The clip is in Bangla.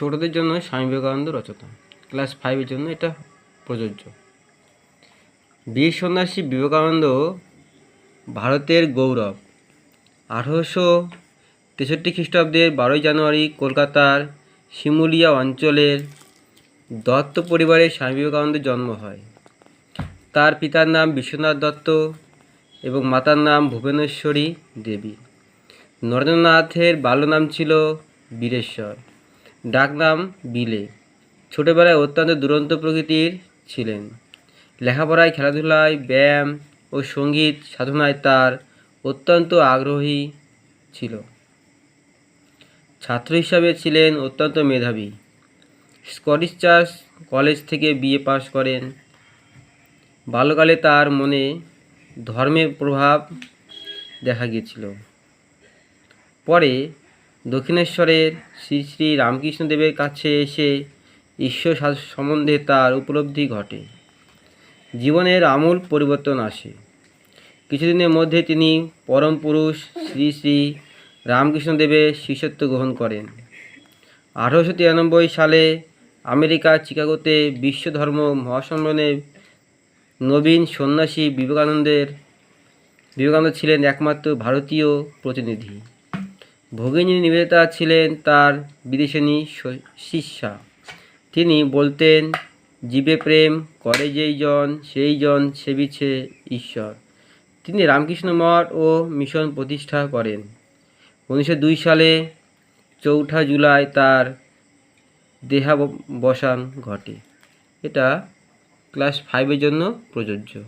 ছোটদের জন্য স্বামী বিবেকানন্দ রচনা। ক্লাস ফাইভের জন্য এটা প্রযোজ্য। বীর সন্ন্যাসী বিবেকানন্দ ভারতের গৌরব। আঠারোশো তেষট্টি খ্রিস্টাব্দের বারোই জানুয়ারি কলকাতার শিমুলিয়া অঞ্চলের দত্ত পরিবারে স্বামী বিবেকানন্দের জন্ম হয়। তার পিতার নাম বিশ্বনাথ দত্ত এবং মাতার নাম ভুবনেশ্বরী দেবী। নরেন্দ্রনাথের বাল্য নাম ছিল বীরেশ্বর। ডাকনাম বিলে। ছোটবেলায় অত্যন্ত দুরন্ত প্রকৃতির ছিলেন। লেখাপড়ায়, খেলাধুলায়, ব্যায়াম ও সংগীত সাধনায় তার অত্যন্ত আগ্রহী ছিল। ছাত্র হিসাবে ছিলেন অত্যন্ত মেধাবী। স্কটিশ চার্চ কলেজ থেকে বিএ পাশ করেন। বাল্যকালে তার মনে ধর্মের প্রভাব দেখা গিয়েছিল। পরে দক্ষিণেশ্বরের শ্রী শ্রী রামকৃষ্ণদেবের কাছে এসে ঈশ্বর সম্বন্ধে তার উপলব্ধি ঘটে। জীবনের আমূল পরিবর্তন আসে। কিছুদিনের মধ্যে তিনি পরম পুরুষ শ্রী শ্রী রামকৃষ্ণদেবের শিষ্যত্ব গ্রহণ করেন। আঠারোশো তিরানব্বই সালে আমেরিকার চিকাগোতে বিশ্ব ধর্ম মহাসম্মেলনে নবীন সন্ন্যাসী বিবেকানন্দের, বিবেকানন্দ ছিলেন একমাত্র ভারতীয় প্রতিনিধি। ভগিনী নিবেদিতা ছিলেন তার বিদেশিনী শিষ্যা তিনি বলতেন, জীবে প্রেম করে যেই জন, সেই জন সেবিছে ঈশ্বর। তিনি রামকৃষ্ণ মঠ ও মিশন প্রতিষ্ঠা করেন। উনিশশো দুই সালে চৌঠা জুলাই তার দেহাবসান ঘটে। এটা ক্লাস ফাইভের জন্য প্রযোজ্য।